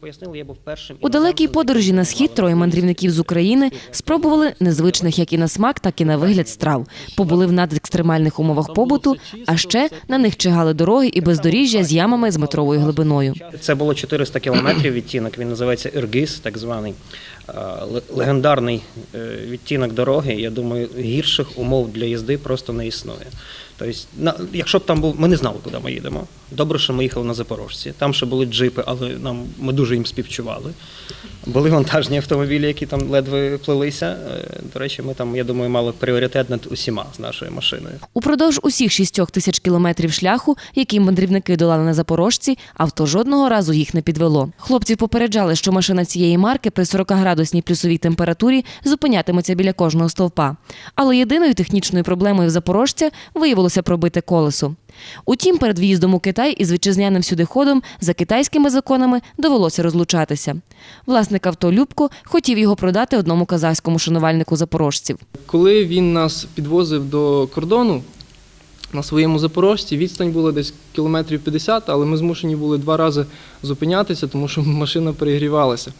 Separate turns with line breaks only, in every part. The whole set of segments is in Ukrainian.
Пояснили, я був першим
У далекій подорожі на схід троє мандрівників з України спробували незвичних як і на смак, так і на вигляд страв. Побули в надекстремальних умовах побуту, а ще на них чигали дороги і бездоріжжя з ямами з метровою глибиною.
Це було 400 кілометрів відтінок. Він називається Іргиз, так званий легендарний е, відтінок дороги. Я думаю, гірших умов для їзди просто не існує. Тобто, якщо б там був, ми не знали, куди ми їдемо. Добре, що ми їхали на Запорожці. Там ще були джипи, але нам ми дуже їм співчували. Були вантажні автомобілі, які там ледве плелися. Е, До речі, ми там, я думаю, мали пріоритет над усіма з нашою машиною.
Упродовж усіх шістьох тисяч кілометрів шляху, які мандрівники долали на запорожці, авто жодного разу їх не підвело. Хлопці попереджали, що машина цієї марки при 40-градусній плюсовій температурі зупинятиметься біля кожного стовпа. Але єдиною технічною проблемою в запорожця виявилося пробите колесо. Утім, перед в'їздом у Китай із вітчизняним сюдиходом за китайськими законами довелося розлучатися. Власник авто Любко хотів його продати одному казахському шанувальнику запорожців.
Коли він нас підвозив до кордону на своєму запорожці, відстань була десь кілометрів 50, але ми змушені були два рази зупинятися, тому що машина перегрівалася.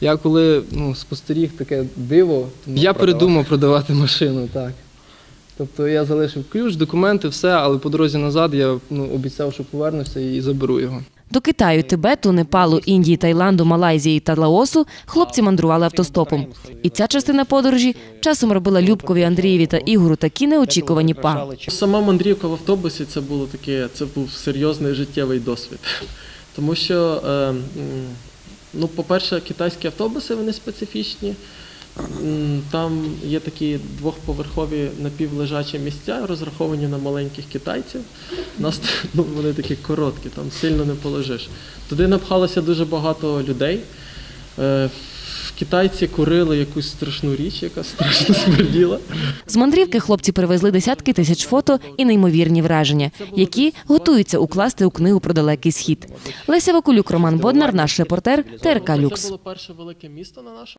Я коли ну, спостеріг таке диво, я передумав продавати машину, так. Тобто я залишив ключ, документи, все, але по дорозі назад я ну, обіцяв, що повернуся і заберу його.
До Китаю, Тибету, Непалу, Індії, Таїланду, Малайзії та Лаосу хлопці мандрували автостопом. І ця частина подорожі часом робила Любкові, Андрієві та Ігору такі неочікувані па.
Сама мандрівка в автобусі це було таке, це був серйозний життєвий досвід. Тому що, е, ну, по-перше, китайські автобуси вони специфічні. Там є такі двохповерхові напівлежачі місця, розраховані на маленьких китайців. Нас ну, вони такі короткі, там сильно не положиш. Туди напхалося дуже багато людей. Е, Китайці курили якусь страшну річ, яка страшно смерділа.
З мандрівки хлопці привезли десятки тисяч фото і неймовірні враження, які готуються укласти у книгу про далекий схід. Леся Вакулюк, Роман Боднар, наш репортер, ТРК Люкс.
Це було перше велике місто на нашому.